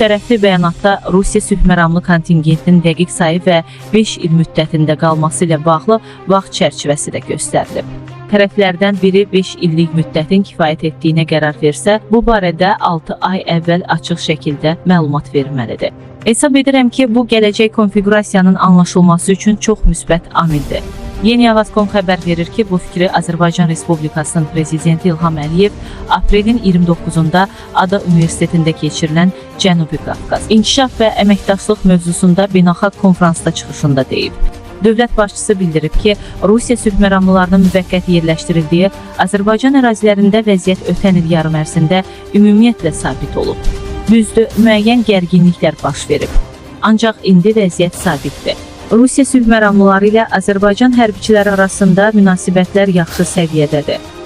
Üçtərəfli bəyanatda Rusiya sülh məramlı kontingentinin dəqiq sayı və 5 il müddətində qalması ilə bağlı vaxt çərçivəsi də göstərilib. Tərəflərdən biri 5 illik müddətin kifayət etdiyinə qərar versə, bu barədə 6 ay əvvəl açıq şəkildə məlumat verməlidir. Hesab edirəm ki, bu gələcək konfiqurasiyanın anlaşılması üçün çox müsbət amildir. Yeni Avaz.com xəbər verir ki, bu fikri Azərbaycan Respublikasının prezidenti İlham Əliyev aprelin 29-da Ada Universitetində keçirilən Cənubi Qafqaz İnkişaf və əməkdaşlıq mövzusunda beynəlxalq konfransda çıxışında deyib. Dövlət başçısı bildirib ki, Rusiya sülh məramlılarının müvəqqəti yerləşdirildiyi Azərbaycan ərazilərində vəziyyət ötən il yarım ərzində ümumiyyətlə sabit olub. Düzdür, müəyyən gərginliklər baş verib. Ancaq indi vəziyyət sabitdir. Rusiya sülh məramlıları ilə Azərbaycan hərbiçiləri arasında münasibətlər yaxşı səviyyədədir.